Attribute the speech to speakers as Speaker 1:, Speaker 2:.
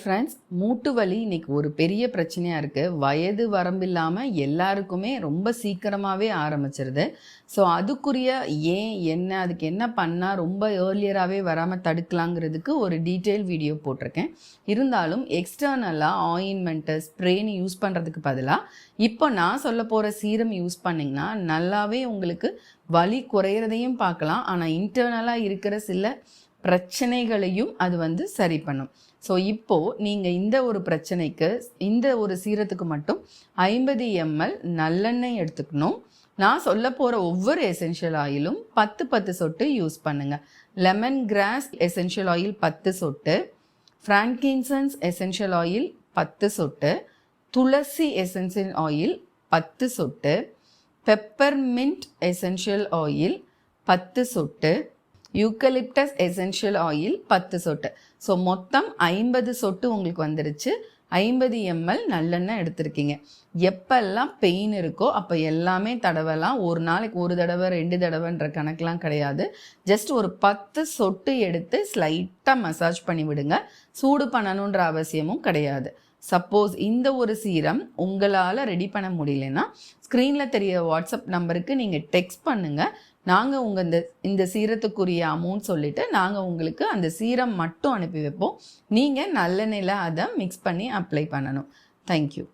Speaker 1: Friends மூட்டு வலி இன்னைக்கு ஒரு பெரிய பிரச்சனையாக இருக்குது வயது வரம்பில்லாமல் எல்லாருக்குமே ரொம்ப சீக்கிரமாகவே ஆரம்பிச்சிருது. ஸோ அதுக்குரிய ஏன் என்ன அதுக்கு என்ன பண்ணால் ரொம்ப ஏர்லியராகவே வராமல் தடுக்கலாங்கிறதுக்கு ஒரு டீட்டெயில் வீடியோ போட்டிருக்கேன். இருந்தாலும் எக்ஸ்டர்னலாக ஆயின்மெண்ட்டு ஸ்ப்ரேன்னு யூஸ் பண்ணுறதுக்கு பதிலாக இப்போ நான் சொல்ல போகிற சீரம் யூஸ் பண்ணிங்கன்னா நல்லாவே உங்களுக்கு வலி குறையிறதையும் பார்க்கலாம். ஆனால் இன்டர்னலாக இருக்கிற சில பிரச்சனைகளையும் அது வந்து சரி பண்ணும். ஸோ இப்போது நீங்கள் இந்த ஒரு பிரச்சனைக்கு இந்த ஒரு சீரத்துக்கு மட்டும் ஐம்பது எம்எல் நல்லெண்ணெய் எடுத்துக்கணும். நான் சொல்ல போகிற ஒவ்வொரு எசென்ஷியல் ஆயிலும் பத்து பத்து சொட்டு யூஸ் பண்ணுங்கள் லெமன் கிராஸ் எசென்ஷியல் ஆயில் பத்து சொட்டு ஃப்ரான்கின்சன்ஸ் எசென்ஷியல் ஆயில் பத்து சொட்டு துளசி எசென்ஷியல் ஆயில் பத்து சொட்டு பெப்பர்மின்ட் எசென்ஷியல் ஆயில் பத்து சொட்டு யூக்கலிப்டஸ் எசென்ஷியல் ஆயில் பத்து சொட்டு. ஸோ மொத்தம் ஐம்பது சொட்டு உங்களுக்கு வந்துருச்சு. ஐம்பது எம்எல் நல்லெண்ணெய் எடுத்திருக்கீங்க. எப்பெல்லாம் பெயின் இருக்கோ அப்போ எல்லாமே தடவைலாம். ஒரு நாளைக்கு ஒரு தடவை ரெண்டு தடவைன்ற கணக்கெலாம் கிடையாது. ஜஸ்ட் ஒரு பத்து சொட்டு எடுத்து ஸ்லைட்டாக மசாஜ் பண்ணி விடுங்க. சூடு பண்ணணுன்ற அவசியமும் கிடையாது. சப்போஸ் இந்த ஒரு சீரம் உங்களால் ரெடி பண்ண முடியலன்னா ஸ்க்ரீனில் தெரிய வாட்ஸ்அப் நம்பருக்கு நீங்கள் டெக்ஸ்ட் பண்ணுங்கள் நாங்கள் உங்கள் இந்த இந்த சீரத்துக்குரிய அமௌண்ட் சொல்லிவிட்டு நாங்கள் உங்களுக்கு அந்த சீரம் மட்டும் அனுப்பி வைப்போம். நீங்கள் நல்லெண்ணெயில் அதை மிக்ஸ் பண்ணி அப்ளை பண்ணணும். தேங்க்யூ